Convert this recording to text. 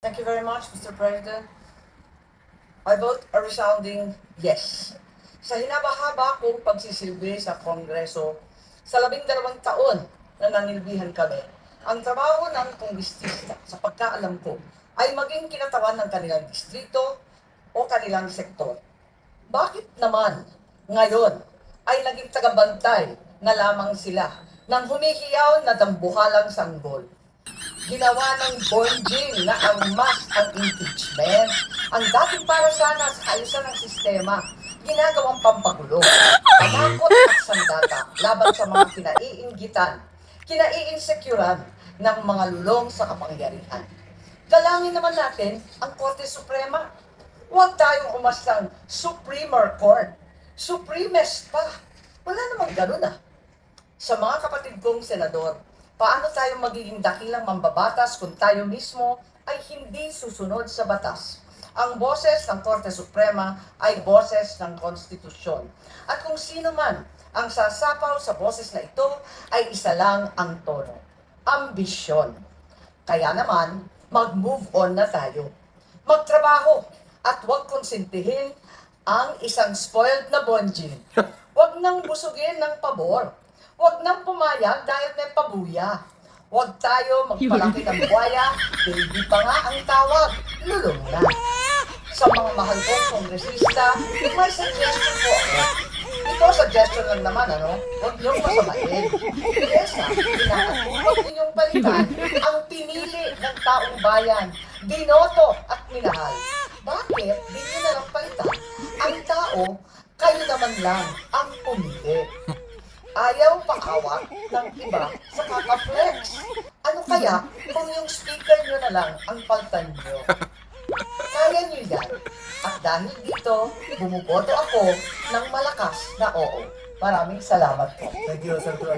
Thank you very much, Mr. President. I vote a resounding yes. Sa hinaba-haba kong pagsisilbi sa Kongreso, sa labing dalawang taon na nanilbihan kami, ang trabaho ng kongresista, sa pagkaalam ko, ay maging kinatawan ng kanilang distrito o kanilang sektor. Bakit naman ngayon ay naging tagabantay na lamang sila ng humihiyaw na dambuhalang sanggol? Ginawa ng Bonjing na ang mas ang impeachment. Ang dating para sana sa kaayusan ng sistema, ginagawang pampagulo, panakot at sandata laban sa mga kinaiinggitan, kinaiinsecuran ng mga lulong sa kapangyarihan. Dalangin naman natin ang Korte Suprema. Huwag tayong umastang Supremer Court. Supremest pa. Wala namang ganun ah sa mga kapatid kong senador, paano tayo magiging dakilang mambabatas kung tayo mismo ay hindi susunod sa batas? Ang boses ng Korte Suprema ay boses ng konstitusyon. At kung sino man ang sasapaw sa boses na ito ay isa lang ang tono. Ambisyon. Kaya naman, mag-move on na tayo. Magtrabaho at huwag konsintihin ang isang spoiled na bonjin. Huwag nang busugin ng pabor. Huwag nang pumayag dahil may pabuya. Huwag tayo magpalaki ng buhaya, baby pa nga ang tawag, lulong na. Sa mga mahal kong kongresista, may suggestion po ako. Ito suggestion lang naman, ano? Huwag niyong masamain. Yes, ha? Huwag ninyong palitan ang pinili ng taong bayan, binoto at minahal. Bakit di niyo na lang palitan ang tao, kayo naman lang ang pumili? Ayaw pakawak ng iba sa kaka-flex. Ano kaya kung yung speaker nyo na lang ang paltan nyo? Kaya nyo yan. At dahil dito, bumuboto ako ng malakas na oo. Maraming salamat po. Thank you, Senator